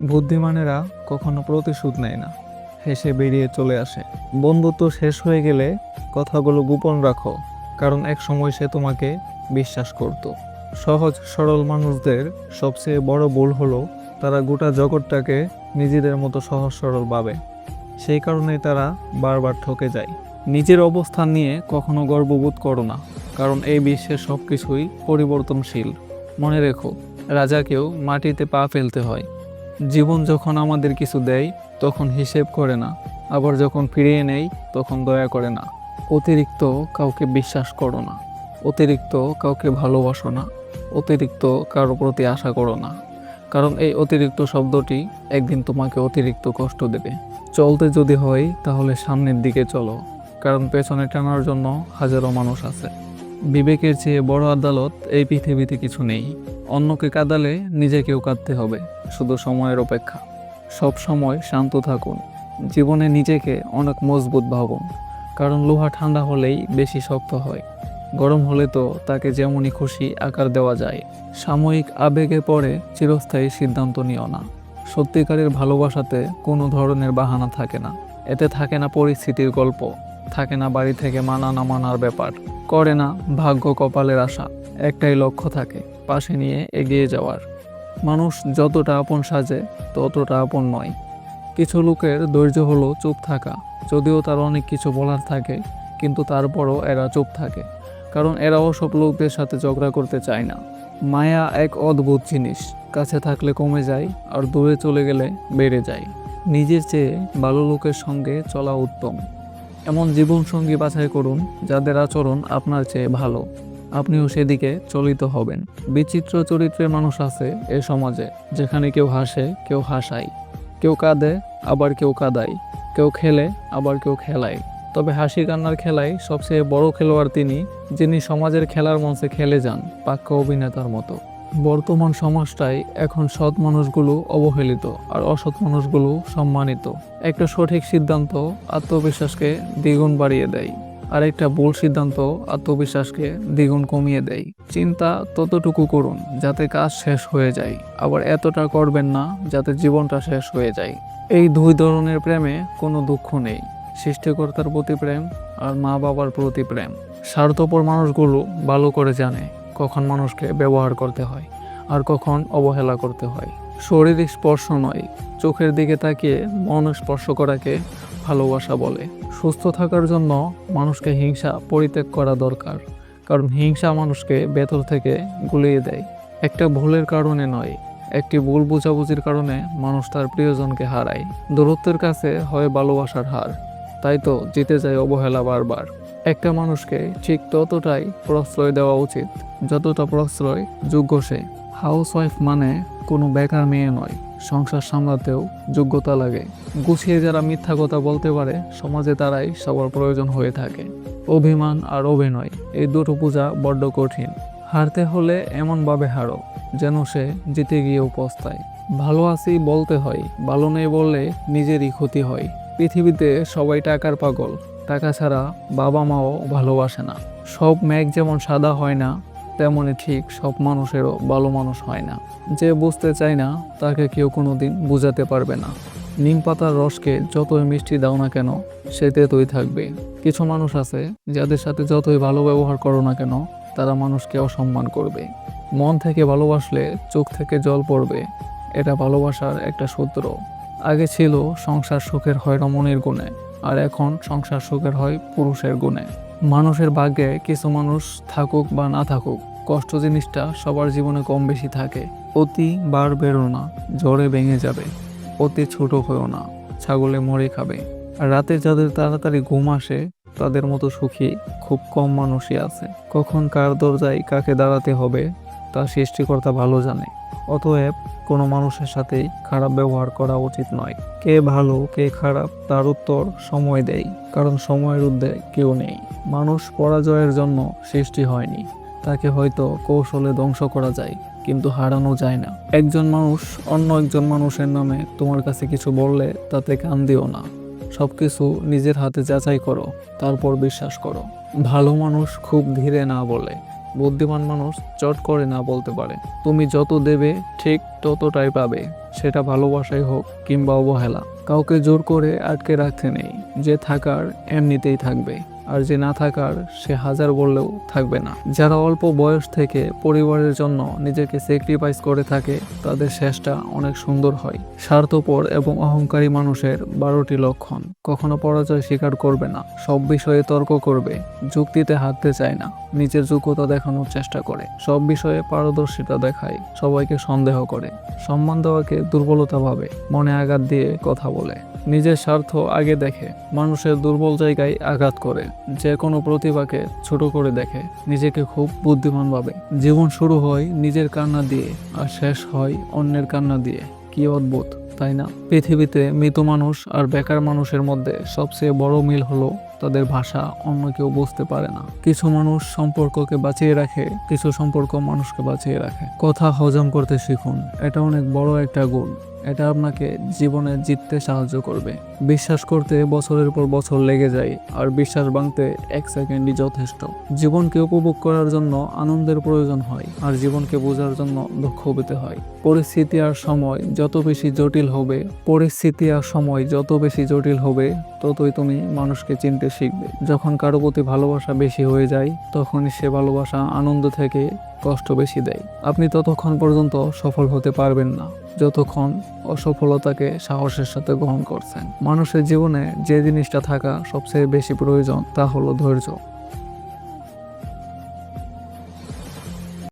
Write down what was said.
বুদ্ধিমানেরা কখনো প্রতিশোধ নেয় না। হেসে বেরিয়ে চলে আসে। বন্ধুত্ব শেষ হয়ে গেলে কথাগুলো গোপন রাখো, কারণ এক সময় সে তোমাকে বিশ্বাস করত। সহজ, সরল মানুষদের সবচেয়ে বড় ভুল হলো, তারা গোটা জগৎটাকে নিজেদের মতো সহজ, সরল ভাবে। সেই কারণেই তারা বারবার ঠকে যায়। নিজের অবস্থান নিয়ে কখনো গর্ববোধ করো না, কারণ এই বিশ্বের সব কিছুই পরিবর্তনশীল। মনে রেখো, রাজাকেও মাটিতে পা ফেলতে হয়। জীবন যখন আমাদের কিছু দেয়, তখন হিসেব করে না। আবার যখন ফিরিয়ে নেই, তখন দয়া করে না। অতিরিক্ত কাউকে বিশ্বাস করো না। অতিরিক্ত কাউকে ভালোবাসো না। অতিরিক্ত কারও প্রতি আশা করো না। কারণ এই অতিরিক্ত শব্দটি একদিন তোমাকে অতিরিক্ত কষ্ট দেবে। চলতে যদি হয়, তাহলে সামনের দিকে চলো। কারণ পেছনে টানার জন্য হাজারো মানুষ আছে। বিবেকের চেয়ে বড় আদালত এই পৃথিবীতে কিছু নেই। অন্যকে কাঁদালে নিজেকেও কাঁদতে হবে। শুধু সময়ের অপেক্ষা। সব সময় শান্ত থাকুন। জীবনে নিজেকে অনেক মজবুত ভাবুন। কারণ লোহা ঠান্ডা হলেই বেশি শক্ত হয়। গরম হলে তো তাকে যেমনই খুশি আকার দেওয়া যায়। সাময়িক আবেগে পড়ে চিরস্থায়ী সিদ্ধান্ত নিও না। সত্যিকারের ভালোবাসাতে কোনো ধরনের বাহানা থাকে না। এতে থাকে না পরিস্থিতির গল্প। থাকে না বাড়ি থেকে মানা না মানার ব্যাপার। করে না ভাগ্য কপালের আশা। একটাই লক্ষ্য থাকে, পাশে নিয়ে এগিয়ে যাওয়ার। মানুষ যতটা আপন সাজে, ততটা আপন নয়। কিছু লোকের ধৈর্য হলো চুপ থাকা, যদিও তার অনেক কিছু বলার থাকে, কিন্তু তারপরও এরা চুপ থাকে, কারণ এরাও সব লোকদের সাথে ঝগড়া করতে চায় না। মায়া এক অদ্ভুত জিনিস, কাছে থাকলে কমে যায় আর দূরে চলে গেলে বেড়ে যায়। নিজের চেয়ে ভালো লোকের সঙ্গে চলা উত্তম। এমন জীবনসঙ্গী বাছাই করুন, যাদের আচরণ আপনার চেয়ে ভালো। আপনিও সেদিকে চলিত হবেন। বিচিত্র চরিত্রের মানুষ আছে এ সমাজে, যেখানে কেউ হাসে, কেউ হাসায়। কেউ কাঁদে, আবার কেউ কাঁদায়। কেউ খেলে, আবার কেউ খেলায়। তবে হাসি কান্নার খেলায় সবচেয়ে বড় খেলোয়াড় তিনি, যিনি সমাজের খেলার মঞ্চে খেলে যান পাক্য অভিনেতার মতো। বর্তমান সমাজটাই এখন সৎ মানুষগুলো অবহেলিত আর অসৎ মানুষগুলো সম্মানিত। একটা সঠিক সিদ্ধান্ত আত্মবিশ্বাসকে দ্বিগুণ বাড়িয়ে দেয়। আর একটা ভুল সিদ্ধান্ত আত্মবিশ্বাসকে দ্বিগুণ কমিয়ে দেয়। চিন্তা ততটুকু করুন যাতে কাজ শেষ হয়ে যায়, আবার এতটা করবেন না যাতে জীবনটা শেষ হয়ে যায়। এই দুই ধরনের প্রেমে কোনো দুঃখ নেই, সৃষ্টিকর্তার প্রতি প্রেম আর মা বাবার প্রতি প্রেম। স্বার্থপর মানুষগুলো ভালো করে জানে কখন মানুষকে ব্যবহার করতে হয় আর কখন অবহেলা করতে হয়। শারীরিক স্পর্শ নয়, চোখের দিকে তাকিয়ে মন স্পর্শ করাকে ভালোবাসা বলে। সুস্থ থাকার জন্য মানুষকে হিংসা পরিত্যাগ করা দরকার, কারণ হিংসা মানুষকে ভেতর থেকে গুলিয়ে দেয়। একটা ভুলের কারণে নয়, একটি ভুল বোঝাবুঝির কারণে মানুষ তার প্রিয়জনকে হারায়। দূরত্বের কাছে হয় ভালোবাসার হার, তাই তো জিতে যায় অবহেলা বারবার। একটা মানুষকে ঠিক ততটাই প্রশ্রয় দেওয়া উচিত, যতটা প্রশ্রয় যোগ্য সে। হাউস ওয়াইফ মানে কোনো বেকার মেয়ে নয়, সংসার সামলাতেও যোগ্যতা লাগে। গুছিয়ে যারা মিথ্যা কথা বলতে পারে, সমাজে তারাই সবার প্রয়োজন হয়ে থাকে। অভিমান আর অভিনয়, এই দুটো পূজা বড্ড কঠিন। হারতে হলে এমনভাবে হারো, যেন সে জিতে গিয়েও পস্তায় ভালো আছি বলতে হয়, ভালো নেই বললে নিজেরই ক্ষতি হয়। পৃথিবীতে সবাই টাকার পাগল, টাকা ছাড়া বাবা মাও ভালোবাসে না। সব মেঘ যেমন সাদা হয় না তেমনই ঠিক সব মানুষেরও ভালো মানুষ হয় না। যে বুঝতে চায় না, তাকে কেউ কোনোদিন বোঝাতে পারবে না। নিম পাতার রসকে যতই মিষ্টি দাও না কেন, সে তেতই থাকবে। কিছু মানুষ আছে, যাদের সাথে যতই ভালো ব্যবহার করো না কেন, তারা মানুষকে অসম্মান করবে। মন থেকে ভালোবাসলে চোখ থেকে জল পড়বে। এটা ভালোবাসার একটা সূত্র। আগে ছিল সংসার সুখের হয় রমণীর গুণে, আর এখন সংসার সুখের হয় পুরুষের গুণে। মানুষের ভাগ্যে কিছু মানুষ থাকুক বা না থাকুক, কষ্ট জিনিসটা সবার জীবনে কম বেশি থাকে। অতি বার বেরো না জ্বরে ভেঙে যাবে। অতি ছোট হয়েও না, ছাগলে মরে খাবে। রাতে যাদের তাড়াতাড়ি ঘুম আসে, তাদের মতো সুখী খুব কম মানুষই আছে। কখন কার দরজায় কাকে দাঁড়াতে হবে তা সৃষ্টিকর্তা ভালো জানে। অতএব কোনো মানুষের সাথেই খারাপ ব্যবহার করা উচিত নয়। কে ভালো, কে খারাপ, তার উত্তর সময় দেয় কারণ সময়ের ঊর্ধ্বে কেউ নেই। মানুষ পরাজয়ের জন্য সৃষ্টি হয়নি। তাকে হয়তো কৌশলে ধ্বংস করা যায়, কিন্তু হারানো যায় না। একজন মানুষ অন্য একজন মানুষের নামে তোমার কাছে কিছু বললে তাতে কান দিও না। সব কিছু নিজের হাতে যাচাই করো, তারপর বিশ্বাস করো। ভালো মানুষ খুব ধীরে না বলে। বুদ্ধিমান মানুষ চট করে না বলতে পারে। তুমি যত দেবে, ঠিক ততটাই পাবে। সেটা ভালোবাসাই হোক কিংবা অবহেলা। কাউকে জোর করে আটকে রাখতে নেই। যে থাকার এমনিতেই থাকবে। আর যে না থাকার সে হাজার বললেও থাকবে না। যারা অল্প বয়স থেকে পরিবারের জন্য নিজেকে স্যাক্রিফাইস করে থাকে, তাদের শেষটা অনেক সুন্দর হয়। স্বার্থপর এবং অহংকারী মানুষের বারোটি লক্ষণ। কখনো পরাজয় স্বীকার করবে না, সব বিষয়ে তর্ক করবে, যুক্তিতে হাঁটতে চায় না, নিজের যোগ্যতা দেখানোর চেষ্টা করে। সব বিষয়ে পারদর্শিতা দেখায়, সবাইকে সন্দেহ করে। সম্মান দেওয়াকে দুর্বলতা ভাবে, মনে আঘাত দিয়ে কথা বলে। নিজের স্বার্থ আগে দেখে, মানুষের দুর্বল জায়গায় আঘাত করে। যে কোনো প্রতিভাকে ছোট করে দেখে, নিজেকে খুব বুদ্ধিমান ভাবে জীবন শুরু হয় নিজের কান্না দিয়ে আর শেষ হয় অন্যের কান্না দিয়ে। কি অদ্ভুত, তাই না? পৃথিবীতে মৃত মানুষ আর বেকার মানুষের মধ্যে সবচেয়ে বড় মিল হলো তাদের ভাষা, অন্য কেউ বুঝতে পারে না। কিছু মানুষ সম্পর্ককে বাঁচিয়ে রাখে, কিছু সম্পর্ক মানুষকে বাঁচিয়ে রাখে। কথা হজম করতে শিখুন, এটা অনেক বড় একটা গুণ। এটা আপনাকে জীবনে জিততে সাহায্য করবে। বিশ্বাস করতে বছরের পর বছর লেগে যায় আর বিশ্বাস ভাঙতে এক সেকেন্ডই যথেষ্ট। জীবনকে উপভোগ করার জন্য আনন্দের প্রয়োজন হয় আর জীবনকে বোঝার জন্য দুঃখ পেতে হয়। পরিস্থিতি আর সময় যত বেশি জটিল হবে, পরিস্থিতি আর সময় যত বেশি জটিল হবে, ততই তুমি মানুষকে চিনতে শিখবে। যখন কারও প্রতি ভালোবাসা বেশি হয়ে যায়, তখনই সে ভালোবাসা আনন্দ থেকে কষ্ট বেশি দেয়। আপনি ততক্ষণ পর্যন্ত সফল হতে পারবেন না, যতক্ষণ অসফলতাকে সাহসের সাথে গ্রহণ করছেন। মানুষের জীবনে যে জিনিসটা থাকা সবচেয়ে বেশি প্রয়োজন তা হলো ধৈর্য।